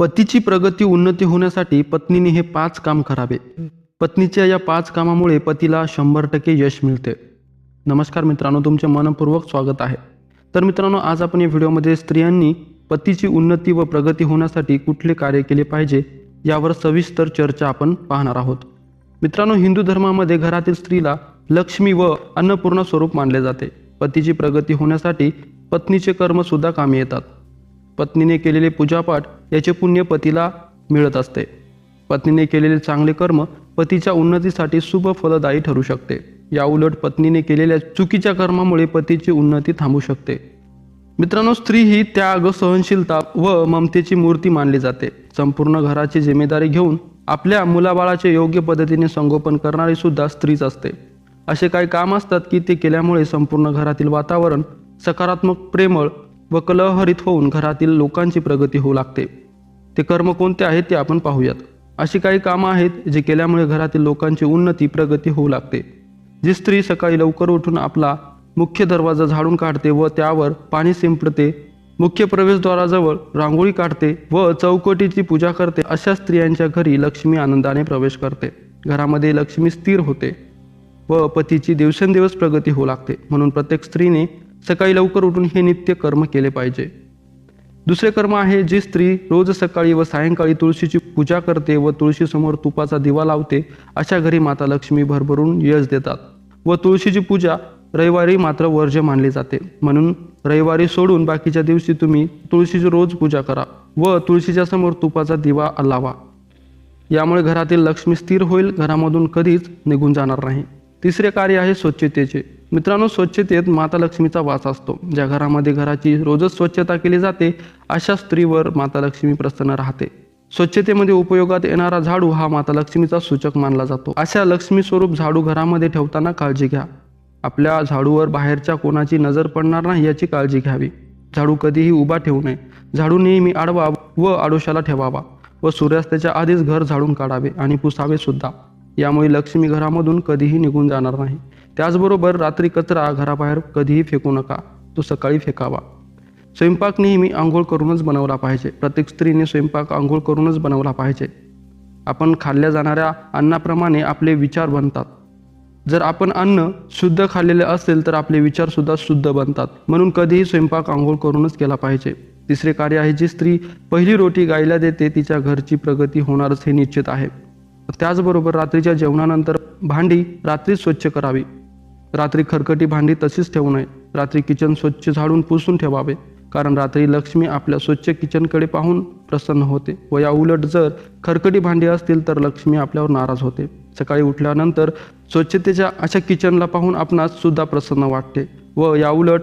पतीची प्रगती उन्नती होण्यासाठी पत्नीने हे पाच काम करावे. पत्नीच्या या पाच कामामुळे पतीला शंभर टक्के यश मिळते. नमस्कार मित्रांनो तुमचे मनपूर्वक स्वागत आहे. तर मित्रांनो आज आपण या व्हिडिओमध्ये स्त्रियांनी पतीची उन्नती व प्रगती होण्यासाठी कुठले कार्य केले पाहिजे यावर सविस्तर चर्चा आपण पाहणार आहोत. मित्रांनो हिंदू धर्मामध्ये घरातील स्त्रीला लक्ष्मी व अन्नपूर्ण स्वरूप मानले जाते. पतीची प्रगती होण्यासाठी पत्नीचे कर्मसुद्धा कामी येतात. पत्नीने केलेले पूजापाठ याचे पुण्य पतीला मिळत असते. पत्नीने केलेले चांगले कर्म पतीच्या उन्नतीसाठी शुभ फलदायी ठरू शकते. या उलट पत्नीने केलेल्या चुकीच्या कर्मामुळे पतीची उन्नती थांबू शकते. मित्रांनो स्त्री ही त्याग सहनशीलता व ममतेची मूर्ती मानली जाते. संपूर्ण घराची जिम्मेदारी घेऊन आपल्या मुलाबाळाचे योग्य पद्धतीने संगोपन करणारी सुद्धा स्त्रीच असते. असे काही काम असतात की ते केल्यामुळे संपूर्ण घरातील वातावरण सकारात्मक प्रेमळ व कलहरित होऊन घरातील लोकांची प्रगती होऊ लागते. ते कर्म कोणते आहेत ते आपण पाहूयात. अशी काही कामं आहेत जे केल्यामुळे घरातील लोकांची उन्नती प्रगती होऊ लागते. जी स्त्री सकाळी लवकर उठून आपला मुख्य दरवाजा झाडून काढते व त्यावर पाणी शिंपडते मुख्य प्रवेशद्वाराजवळ रांगोळी काढते व चौकटीची पूजा करते अशा स्त्रियांच्या घरी लक्ष्मी आनंदाने प्रवेश करते. घरामध्ये लक्ष्मी स्थिर होते व पतीची दिवसेंदिवस प्रगती होऊ लागते. म्हणून प्रत्येक स्त्रीने सकाळी लवकर उठून हे नित्य कर्म केले पाहिजे. दुसरे कर्म आहे जी स्त्री रोज सकाळी व सायंकाळी तुळशीची पूजा करते व तुळशीसमोर तुपाचा दिवा लावते अशा घरी माता लक्ष्मी भरभरून यश देतात. व तुळशीची पूजा रविवारी मात्र वर्ज्य मानली जाते. म्हणून रविवारी सोडून बाकीच्या दिवशी तुम्ही तुळशीची रोज पूजा करा व तुळशीच्या समोर तुपाचा दिवा लावा. यामुळे घरातील लक्ष्मी स्थिर होईल घरामधून कधीच निघून जाणार नाही. तिसरे कार्य आहे स्वच्छतेचे. मित्रांनो स्वच्छतेत माता लक्ष्मीचा वास असतो. ज्या घरामध्ये घराची रोजच स्वच्छता केली जाते अशा स्त्रीवर माता लक्ष्मी प्रसन्न राहते. स्वच्छतेमध्ये उपयोगात येणारा झाडू हा माता लक्ष्मीचा सूचक मानला जातो. अशा लक्ष्मी स्वरूप झाडू घरामध्ये ठेवताना काळजी घ्या. आपल्या झाडूवर बाहेरच्या कोणाची नजर पडणार नाही याची काळजी घ्यावी. झाडू कधीही उभा ठेवू नये. झाडू नेहमी आडवा व आडोशाला ठेवावा व सूर्यास्ताच्या आधीच घर झाडून काढावे आणि पुसावे सुद्धा. यामुळे लक्ष्मी घरामधून कधीही निघून जाणार नाही. त्याचबरोबर रात्री कचरा घराबाहेर कधीही फेकू नका. तो सकाळी फेकावा. स्वयंपाक नेहमी आंघोळ करूनच बनवला पाहिजे. प्रत्येक स्त्रीने स्वयंपाक आंघोळ करूनच बनवला पाहिजे. आपण खाल्ल्या जाणाऱ्या अन्नाप्रमाणे आपले विचार बनतात. जर आपण अन्न शुद्ध खाल्लेले असेल तर आपले विचारसुद्धा शुद्ध बनतात. म्हणून कधीही स्वयंपाक आंघोळ करूनच केला पाहिजे. तिसरे कार्य आहे जी स्त्री पहिली रोटी गायला देते तिच्या घरची प्रगती होणारच हे निश्चित आहे. त्याचबरोबर रात्रीच्या जेवणानंतर भांडी रात्री स्वच्छ करावी. रात्री खरकटी भांडी तशीच ठेवू नये. रात्री किचन स्वच्छ झाडून पुसून ठेवावे कारण रात्री लक्ष्मी आपल्या स्वच्छ किचनकडे पाहून प्रसन्न होते व या उलट जर खरकटी भांडी असतील तर लक्ष्मी आपल्यावर नाराज होते. सकाळी उठल्यानंतर स्वच्छतेच्या अशा किचनला पाहून आपणास सुद्धा प्रसन्न वाटते व या उलट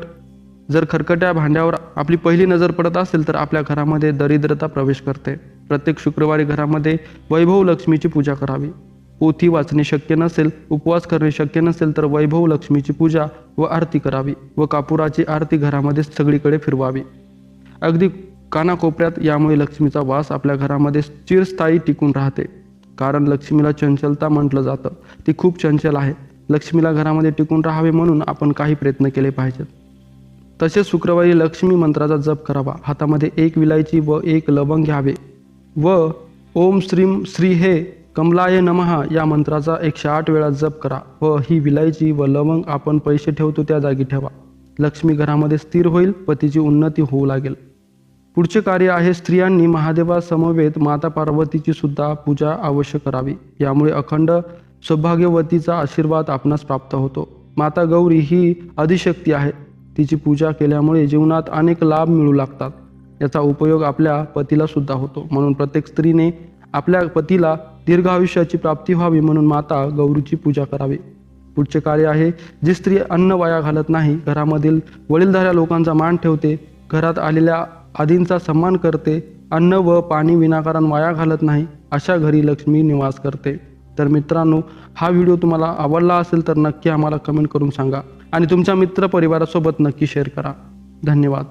जर खरकट्या भांड्यावर आपली पहिली नजर पडत असेल तर आपल्या घरामध्ये दरिद्रता प्रवेश करते. प्रत्येक शुक्रवारी घरामध्ये वैभव लक्ष्मीची पूजा करावी. पोथी वाचणे शक्य नसेल उपवास करणे शक्य नसेल तर वैभव लक्ष्मीची पूजा व आरती करावी व कापुराची आरती घरामध्ये सगळीकडे फिरवावी. अगदी कानाकोपऱ्यात यामुळे लक्ष्मीचा वास आपल्या घरामध्ये चिरस्थायी टिकून राहते. कारण लक्ष्मीला चंचलता म्हटलं जातं. ती खूप चंचल आहे. लक्ष्मीला घरामध्ये टिकून राहावे म्हणून आपण काही प्रयत्न केले पाहिजेत. तसेच शुक्रवारी लक्ष्मी मंत्राचा जप करावा. हातामध्ये एक विलायची व एक लवंग घ्यावे. व ओम श्रीम श्री हे कमलाय नमः या मंत्राचा एकशे आठ वेळा जप करा व ही विलायची व लवंग आपण पैसे ठेवतो त्या जागी ठेवा. लक्ष्मी घरामध्ये स्थिर होईल पतीची उन्नती होऊ लागेल. पुढचे कार्य आहे स्त्रियांनी महादेवासमवेत माता पार्वतीची सुद्धा पूजा अवश्य करावी. यामुळे अखंड सौभाग्यवतीचा आशीर्वाद आपणास प्राप्त होतो. माता गौरी ही अधिशक्ती आहे. तिची पूजा केल्यामुळे जीवनात अनेक लाभ मिळू लागतात. याचा उपयोग आपल्या पतीला सुद्धा होतो. म्हणून प्रत्येक स्त्रीने आपल्या पतीला दीर्घ आयुष्याची प्राप्ती व्हावी म्हणून माता गौरीची पूजा करावी. पुढचे कार्य आहे जी स्त्री अन्न वाया घालत नाही घरामधील वडीलधाऱ्या लोकांचा मान ठेवते घरात आलेल्या आदींचा सन्मान करते अन्न व पाणी विनाकारण वाया घालत नाही अशा घरी लक्ष्मी निवास करते. तर मित्रांनो हा व्हिडिओ तुम्हाला आवडला असेल तर नक्की आम्हाला कमेंट करून सांगा. आणि तुमच्या मित्रपरिवारासोबत नक्की शेअर करा. धन्यवाद.